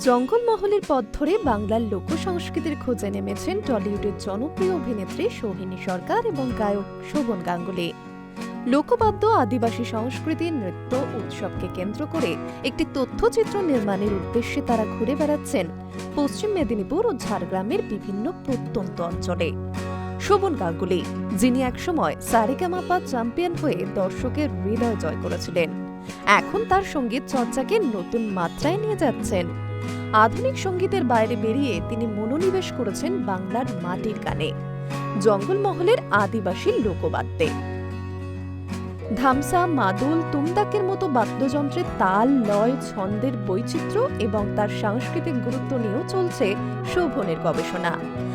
জঙ্গলমহলের পথ ধরে বাংলার লোক সংস্কৃতির খোঁজে নেমেছেন টলিউডের জনপ্রিয় অভিনেত্রী সোহিনী সরকার এবং গায়ক শোভন গাঙ্গুলি। লোকবাদ্য আদিবাসী সংস্কৃতি নৃত্য উৎসবকে কেন্দ্র করে একটি তথ্যচিত্র নির্মাণের উদ্দেশ্যে তারা ঘুরে বেড়াচ্ছেন পশ্চিম মেদিনীপুর ও ঝাড়গ্রামের বিভিন্ন প্রত্যন্ত অঞ্চলে। শোভন গাঙ্গুলি, যিনি একসময় সারেগামাপা চ্যাম্পিয়ন হয়ে দর্শকের হৃদয় জয় করেছিলেন, এখন তার সংগীত চর্চাকে নতুন মাত্রায় নিয়ে যাচ্ছেন। আধুনিক সঙ্গীতের বাইরে বেরিয়ে তিনি মনোনিবেশ করেছেন বাংলার মাটির গানে জঙ্গলমহলের আদিবাসী লোকবাদ্যে ধামসা, মাদুল, তুমদাকের মতো বাদ্যযন্ত্রের তাল, লয়, ছন্দের বৈচিত্র্য এবং তার সাংস্কৃতিক গুরুত্ব নিয়েও চলছে শোভনের গবেষণা।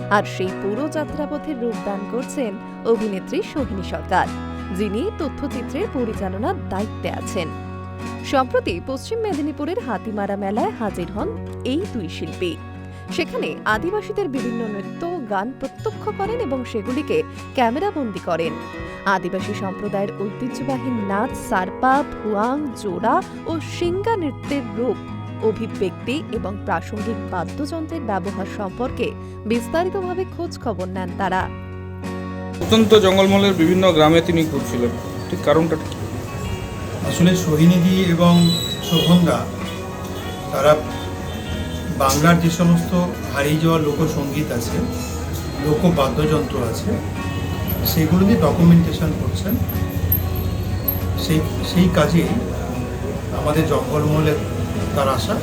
আর সেই পুরো যাত্রাপথের রূপদান করছেন অভিনেত্রী সোহিনী সরকার, যিনি তথ্যচিত্রের পরিচালনার দায়িত্বে আছেন। সম্প্রতি পশ্চিম মেদিনীপুরের হাতিমারা মেলায় হাজির হন এই দুই শিল্পী। সেখানে আদিবাসীদের বিভিন্ন নৃত্য, গান প্রত্যক্ষ করেন এবং সেগুলিকে ক্যামেরাবন্দি করেন। আদিবাসী সম্প্রদায়ের ঐতিহ্যবাহী নাচ, সারপা, ভুয়াং, জোড়া ও সিঙ্গা নৃত্যের রূপ অভিব্যক্তি এবং প্রাসঙ্গিক বাদ্যযন্ত্রের ব্যবহার সম্পর্কে বিস্তারিতভাবে খোঁজ খবর নেন তারা। অত্যন্ত জঙ্গলমহলের বিভিন্ন গ্রামে তিনি ঘুরছিলেন। ঠিক কারণটা কি? আসলে সোহিনীদি এবং শোভনদা তারা বাংলার যে সমস্ত হারিয়ে যাওয়া লোকসঙ্গীত আছে লোকবাদ্যযন্ত্র আছে সেগুলো দিয়ে ডকুমেন্টেশন করছেন। সেই সেই কাজেই আমাদের জঙ্গলমহলে তার আসা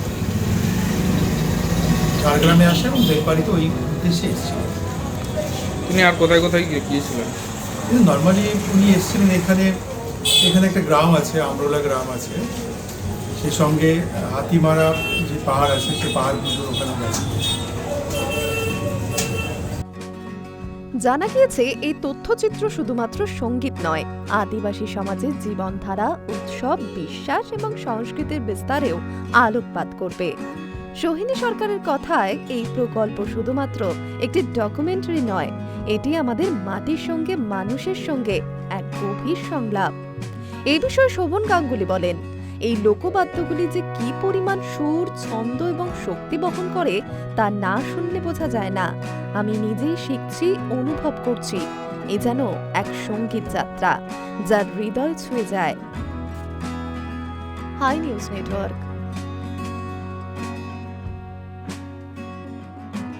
ঝাড়গ্রামে আসা এবং বেলপাড়িতে ওই উদ্দেশ্যে এসেছিল। তিনি আর কোথায় কোথায় গিয়ে- গিয়েছিলেন? নর্মালি উনি এসেছিলেন এখানে এখানে একটা গ্রাম আছে, আমরোলা গ্রাম আছে। সেই সঙ্গে হাতিমারা যে পাহাড় আছে সেই পাহাড় পুজোর ওখানে গেছে জানা গিয়েছে, এই তথ্যচিত্র শুধুমাত্র সংগীত নয়। আদিবাসী সমাজের জীবনধারা, উৎসব, বিশ্বাস এবং সংস্কৃতির বিস্তারেও আলোকপাত করবে। সোহিনী সরকারের কথায় এই প্রকল্প শুধুমাত্র একটি ডকুমেন্টারি নয়, এটি আমাদের মাটির সঙ্গে, মানুষের সঙ্গে এক গভীর সংলাপ। এই বিষয়ে শোভন গাঙ্গুলি বলেন, এই লোকবাদ্যগুলি যে কি পরিমাণ সুর, ছন্দ এবং শক্তি বহন করে তা না শুনলে বোঝা যায় না। আমি নিজেই শিখছি, অনুভব করছি। এ যেন এক সংগীত যাত্রা, যার হৃদয় ছুঁয়ে যায়। High news network.